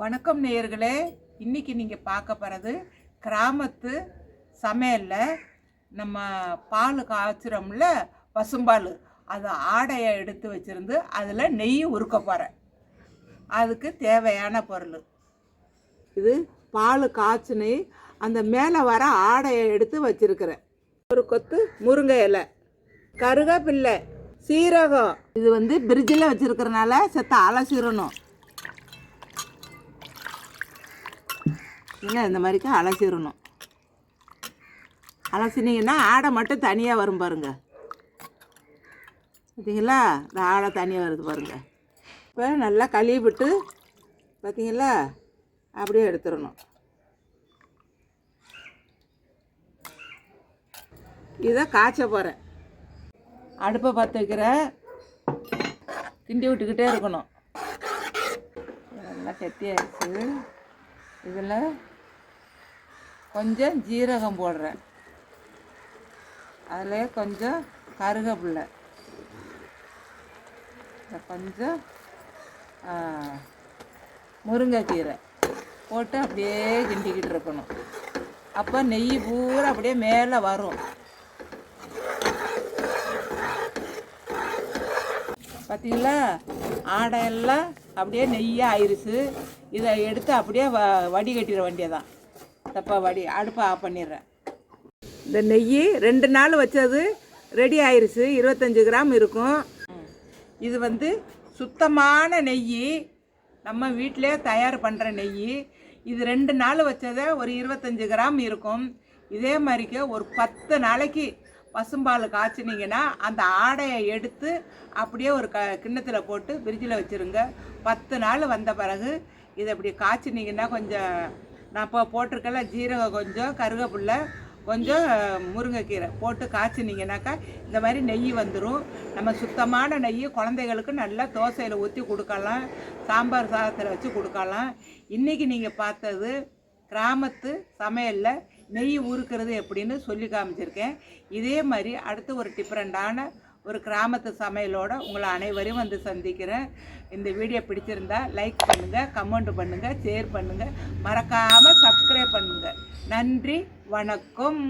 வணக்கம் நேயர்களே. இன்னைக்கு நீங்கள் பார்க்க போகிறது கிராமத்து சமையலில் நம்ம பால் காய்ச்சுறோம்ல பசும்பால். அது ஆடையை எடுத்து வச்சுருந்து அதில் நெய் உருக்க போகிறேன் அதுக்கு தேவையான பொருள். இது பால் காய்ச்சினு அந்த மேலே வர ஆடையை எடுத்து வச்சிருக்கிறேன். ஒரு கொத்து முருங்கை இலை கருகப்பில்லை சீரகம். இது வந்து பிரிட்ஜில் வச்சுருக்கிறனால செத்த அலசிடணும். இல்லை இந்த மாதிரிக்கு அலசிடணும். அலசினீங்கன்னா ஆடை மட்டும் தனியாக வரும் பாருங்க. பார்த்தீங்களா இந்த ஆடை தனியாக வருது பாருங்க. இப்போ நல்லா கழுவி விட்டு பார்த்தீங்களா அப்படியே எடுத்துடணும். இதை காய்ச்ச போகிறேன் அடுப்பை பற்ற வைக்கிறேன் கிண்டி விட்டுக்கிட்டே இருக்கணும். நல்லா கெட்டியாயிடுச்சு. இதில் கொஞ்சம் ஜீரகம் போடுறேன். அதில் கொஞ்சம் கருகப்பில்லை. கொஞ்சம் முருங்கைக்கீரை போட்டு அப்படியே கிண்டிக்கிட்டு இருக்கணும். அப்போ நெய் பூரா அப்படியே மேலே வரும். பார்த்தீங்களா ஆடையெல்லாம் அப்படியே நெய்யாக ஆயிடுச்சு இதை எடுத்து அப்படியே வ வடிகட்டிட வேண்டியதான் தப்பா வடி அடுப்பை ஆஃப் பண்ணிடுறேன். இந்த நெய் ரெண்டு நாள் வச்சது ரெடி ஆயிடுச்சு இருபத்தஞ்சி கிராம் இருக்கும். இது வந்து சுத்தமான நெய். நம்ம வீட்டிலே தயார் பண்ணுற நெய். இது ரெண்டு நாள் வச்சதை ஒரு இருபத்தஞ்சி கிராம் இருக்கும். இதே மாதிரிக்கு ஒரு பத்து நாளைக்கு பசும்பால் காய்ச்சினீங்கன்னா அந்த ஆடையை எடுத்து அப்படியே ஒரு க கிண்ணத்தில் போட்டு ஃப்ரிட்ஜில் வச்சுருங்க. பத்து நாள் வந்த பிறகு இதை அப்படி காய்ச்சினீங்கன்னா கொஞ்சம் நான் இப்போ போட்டிருக்கல ஜீரகம் கொஞ்சம் கருவேப்பில்லை கொஞ்சம் முருங்கைக்கீரை போட்டு காய்ச்சினீங்கனாக்கா இந்த மாதிரி நெய் வந்துடும் நம்ம சுத்தமான நெய் குழந்தைகளுக்கு நல்லா தோசையில் ஊற்றி கொடுக்கலாம் சாம்பார் சாதத்தில் வச்சு கொடுக்கலாம். இன்றைக்கி நீங்கள் பார்த்தது கிராமத்து சமையலில் நெய் ஊறுக்கிறது எப்படின்னு சொல்லி காமிச்சிருக்கேன். இதே மாதிரி அடுத்து ஒரு டிஃப்ரெண்டான ஒரு கிராமத்து சமையலோட உங்களை அனைவரையும் வந்து சந்திக்கிறேன். இந்த வீடியோ பிடிச்சிருந்தா லைக் பண்ணுங்கள் கமெண்ட் பண்ணுங்கள் ஷேர் பண்ணுங்கள் மறக்காமல் சப்ஸ்கிரைப் பண்ணுங்கள் நன்றி வணக்கம்.